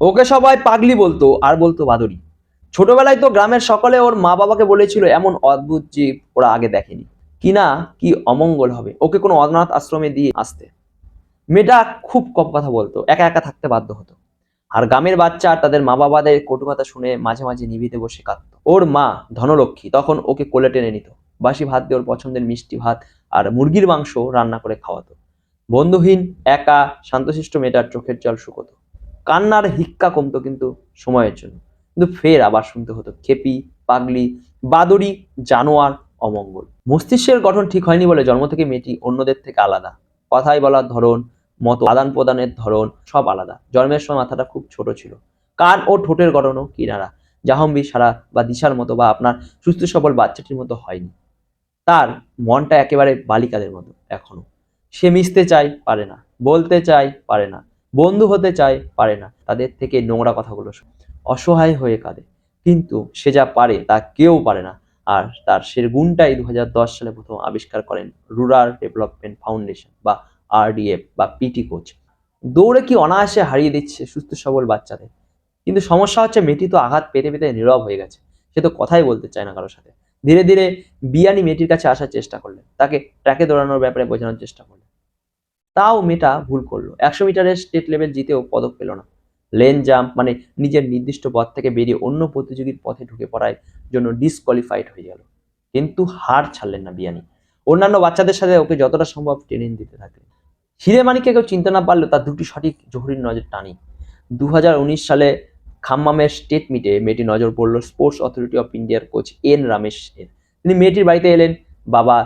ওকে সবাই পাগলি বলতো, আর বলতো বাদরি ছোটবেলায় তো গ্রামের সকলে ওর মা বাবাকে বলেছিল, এমন অদ্ভুত জীব ওরা আগে দেখেনি। কিনা কি অমঙ্গল হবে। ওকে কোনো অনাথ আশ্রমে দিয়ে আসতে। মেয়েটা খুব কম কথা বলতো, একা একা থাকতে বাধ্য হতো। আর গ্রামের বাচ্চা তাদের মা বাবাদের কটু কথা শুনে মাঝে মাঝে নিভিতে বসে কাঁদত। ওর মা ধনলক্ষ্মী তখন ওকে কোলে টেনে নিত। বাসি ভাত দিয়ে ওর পছন্দের মিষ্টি ভাত আর মুরগির মাংস রান্না করে খাওয়াতো। বন্ধুহীন, একা, শান্তশিষ্ট মেয়েটার চোখের জল শুকোতো। কান্নার হিক্কা কমতো কিন্তু সময়ের জন্য। কিন্তু ফের আবার শুনতে হতো খেপি, পাগলি, বাদুড়ি, জানোয়ার, অমঙ্গল। মস্তিষ্কের গঠন ঠিক হয়নি বলে জন্ম থেকে মেয়েটি অন্যদের থেকে আলাদা। কথাই বলার ধরন, মতো আদান প্রদানের ধরন সব আলাদা। জন্মের সময় মাথাটা খুব ছোট ছিল। কান ও ঠোঁটের গঠনও কিনারা। জাহম্বি সারা বা দিশার মতো বা আপনার সুস্থ সবল বাচ্চাটির মতো হয়নি। তার মনটা একেবারে বালিকাদের মতো এখনও। সে মিশতে চায়, পারে না। বলতে চায়, পারে না। বন্ধু হতে চায় পারে না। তাদের থেকে নোংরা কথাগুলো। অসহায় হয়ে কাঁদে। কিন্তু সে যা পারে তা কেউ পারে না। আর তার সে গুণটাই দু হাজার দশ সালে প্রথম আবিষ্কার করেন রুরাল ডেভেলপমেন্ট ফাউন্ডেশন বা আরডিএফ বা পিটি কোচ। দৌড়ে কি অনায়াসে হারিয়ে দিচ্ছে সুস্থ সবল বাচ্চাদের? কিন্তু সমস্যা হচ্ছে মেয়েটি তো আঘাত পেতে পেতে নীরব হয়ে গেছে। সে তো কথাই বলতে চায় না কারোর সাথে। ধীরে ধীরে বিয়ানি মেয়েটির কাছে আসার চেষ্টা করলেন। তাকে ট্র্যাকে দৌড়ানোর ব্যাপারে বোঝানোর চেষ্টা করলেন। তাও মেয়েটা ভুল করল। একশো মিটারের স্টেট লেভেল জিতেও পদক পেল না। লেন জাম্প মানে নিজের নির্দিষ্ট পথ থেকে বেরিয়ে অন্য প্রতিযোগীর পথে ঢুকে পড়ার জন্য ডিসকোয়ালিফাইড হয়ে গেল। কিন্তু হার ছাড়লেন না বিয়ানি। অন্যান্য বাচ্চাদের সাথে ওকে যতটা সম্ভব ট্রেনিং দিতে থাকলেন। হিরে মানিককে কেউ চিনতে না পারলেও তার দুটি সঠিক জহুরির নজর টানি। দু হাজার উনিশ সালে খাম্মামের স্টেট মিটে মেয়েটি নজর পড়ল স্পোর্টস অথরিটি অফ ইন্ডিয়ার কোচ এন রমেশের তিনি মেয়েটির বাড়িতে এলেন, বাবা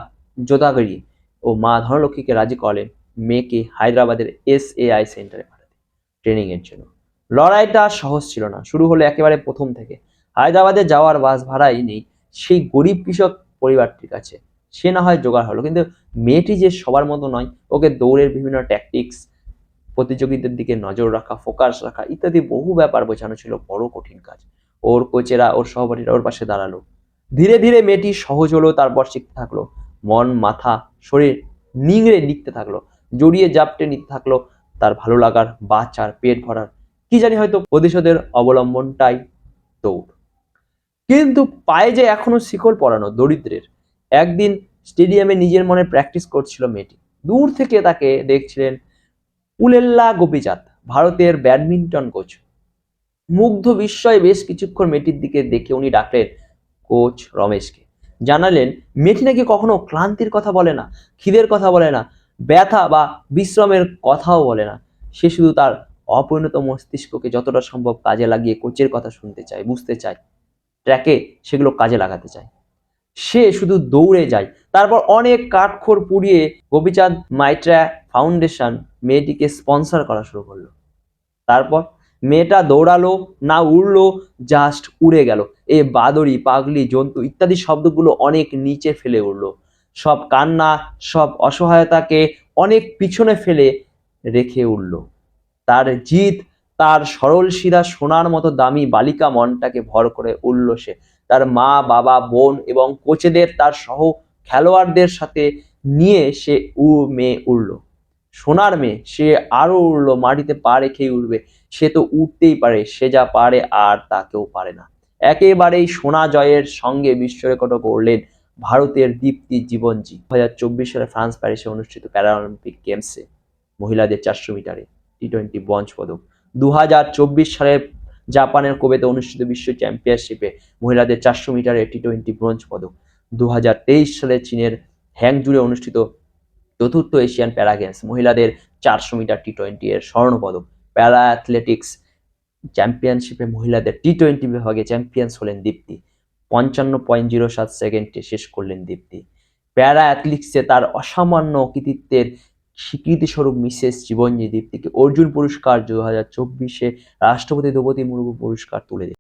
যোদাগরি ও মা ধনলক্ষ্মীকে রাজি করলেন। মেয়েকে হায়দ্রাবাদের এস এ আই সেন্টারে পাঠাতে ট্রেনিংয়ের জন্য। লড়াইটা সহজ ছিল না, শুরু হলো একেবারে প্রথম থেকে। হায়দ্রাবাদে যাওয়ার বাস ভাড়াই নেই, সেই গরিব কৃষক পরিবারটির কাছে। সে না হয় জোগাড় হলো, কিন্তু মেয়েটি যে সবার মতো নয়, ওকে দৌড়ের বিভিন্ন ট্যাকটিক্স প্রতিযোগীদের দিকে নজর রাখা ফোকাস রাখা ইত্যাদি বহু ব্যাপার বোঝানো ছিল বড় কঠিন কাজ। ওর কোচেরা ওর সহপাঠীরা ওর পাশে দাঁড়াল। ধীরে ধীরে মেয়েটি সহজ হলো, তারপর শিখতে থাকল। মন, মাথা, শরীর নিংড়ে লিখতে থাকল। জড়িয়ে জাপটে নিতে থাকল তার ভালো লাগার বাচ্চার পেট ভরার। কি জানি হয়তো প্রতিশোধের অবলম্বনটাই দৌড়। কিন্তু পায়ে যে এখনও শিকল পরানো দরিদ্রের, একদিন স্টেডিয়ামে নিজের মনে প্র্যাকটিস করছিল মেয়েটি। দূর থেকে তাকে দেখছিলেন পুলেল্লা গোপীচাঁদ, ভারতের ব্যাডমিন্টন কোচ। মুগ্ধ বিস্ময়ে বেশ কিছুক্ষণ মেয়েটির দিকে দেখে উনি ডাকলেন, কোচ রমেশকে। জানালেন, মেয়েটি নাকি কখনো ক্লান্তির কথা বলে না, খিদের কথা বলে না ব্যথা বা বিশ্রামের কথাও বলে না। সে শুধু তার অপরিণত মস্তিষ্ককে যতটা সম্ভব কাজে লাগিয়ে কোচের কথা শুনতে চায়, বুঝতে চায়, ট্র্যাকে সেগুলো কাজে লাগাতে চায়। সে শুধু দৌড়ে যায়। তারপর অনেক কাঠখড় পুড়িয়ে গোপীচাঁদ মাইট্রা ফাউন্ডেশন মেয়েটিকে স্পন্সর করা শুরু করল। তারপর মেয়েটা দৌড়ালো, না উড়লো, জাস্ট উড়ে গেল। এ বাদরি, পাগলি, জন্তু ইত্যাদি শব্দগুলো অনেক নিচে ফেলে উঠল সব কান্না, সব অসহায়তাকে অনেক পিছনে ফেলে রেখে উঠল। তার জিত তার সরল সিধা সোনার মতো দামি বালিকা মনটাকে ভর করে উঠল সে। তার মা, বাবা, বোন এবং কোচেদের, তার সহ খেলোয়াড়দের সাথে নিয়ে সে উ মেয়ে উড়ল। সোনার মেয়ে, সে আরও উড়লো, মাটিতে পা রেখেই উঠবে সে তো উঠতেই পারে, সে যা পারে আর তা কেউ পারে না। একেবারেই সোনা জয়ের সঙ্গে বিশ্ব রেকর্ডও করলেন ভারতের দীপ্তি জীবনজি। দু হাজার চব্বিশ সালে ফ্রান্স প্যারিসে অনুষ্ঠিত প্যারাঅলিম্পিক গেমসে মহিলাদের চারশো মিটারে টি টোয়েন্টি ব্রঞ্জ পদক। দু হাজার চব্বিশ সালে জাপানের কোবেতে অনুষ্ঠিত বিশ্ব চ্যাম্পিয়নশিপে মহিলাদের চারশো মিটারে টি টোয়েন্টি ব্রোঞ্জ পদক। দু হাজার তেইশ সালে চীনের হ্যাংজুরে অনুষ্ঠিত চতুর্থ এশিয়ান প্যারা গেমস, মহিলাদের চারশো মিটার টি টোয়েন্টি এর স্বর্ণ পদক। প্যারা অ্যাথলেটিক্স চ্যাম্পিয়নশিপে মহিলাদের টি টোয়েন্টি বিভাগে চ্যাম্পিয়ন্স হলেন দীপ্তি। পঞ্চান্ন পয়েন্ট জিরো সাত সেকেন্ডে শেষ করলেন দীপ্তি। প্যারা অ্যাথলিক্সে তার অসামান্য কৃতিত্বের স্বীকৃতিস্বরূপ মিসেস জীবনজি দীপ্তিকে অর্জুন পুরস্কার দু হাজার চব্বিশে রাষ্ট্রপতি দ্রৌপদী মুর্মু পুরস্কার তুলে দেন